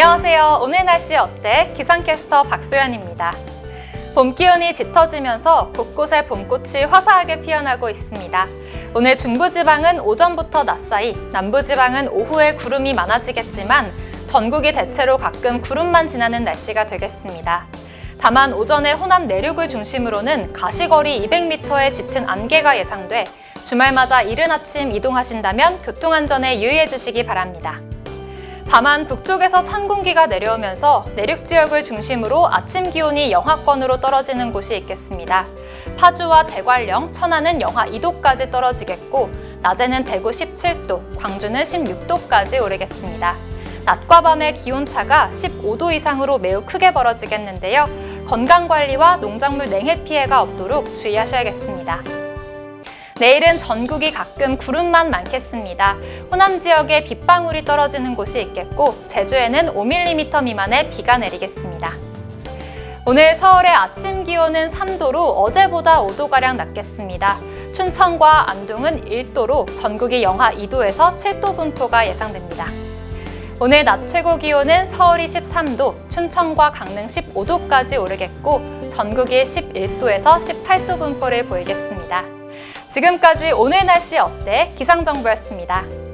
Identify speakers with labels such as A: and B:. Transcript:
A: 안녕하세요. 오늘 날씨 어때? 기상캐스터 박소연입니다. 봄 기온이 짙어지면서 곳곳에 봄꽃이 화사하게 피어나고 있습니다. 오늘 중부지방은 오전부터 낮 사이, 남부지방은 오후에 구름이 많아지겠지만 전국이 대체로 가끔 구름만 지나는 날씨가 되겠습니다. 다만 오전에 호남 내륙을 중심으로는 가시거리 200m의 짙은 안개가 예상돼 주말마다 이른 아침 이동하신다면 교통안전에 유의해 주시기 바랍니다. 다만 북쪽에서 찬 공기가 내려오면서 내륙 지역을 중심으로 아침 기온이 영하권으로 떨어지는 곳이 있겠습니다. 파주와 대관령, 천안은 영하 2도까지 떨어지겠고 낮에는 대구 17도, 광주는 16도까지 오르겠습니다. 낮과 밤의 기온차가 15도 이상으로 매우 크게 벌어지겠는데요. 건강관리와 농작물 냉해 피해가 없도록 주의하셔야겠습니다. 내일은 전국이 가끔 구름만 많겠습니다. 호남 지역에 빗방울이 떨어지는 곳이 있겠고 제주에는 5mm 미만의 비가 내리겠습니다. 오늘 서울의 아침 기온은 3도로 어제보다 5도가량 낮겠습니다. 춘천과 안동은 1도로 전국이 영하 2도에서 7도 분포가 예상됩니다. 오늘 낮 최고 기온은 서울이 13도, 춘천과 강릉 15도까지 오르겠고 전국이 11도에서 18도 분포를 보이겠습니다. 지금까지 오늘 날씨 어때? 기상정보였습니다.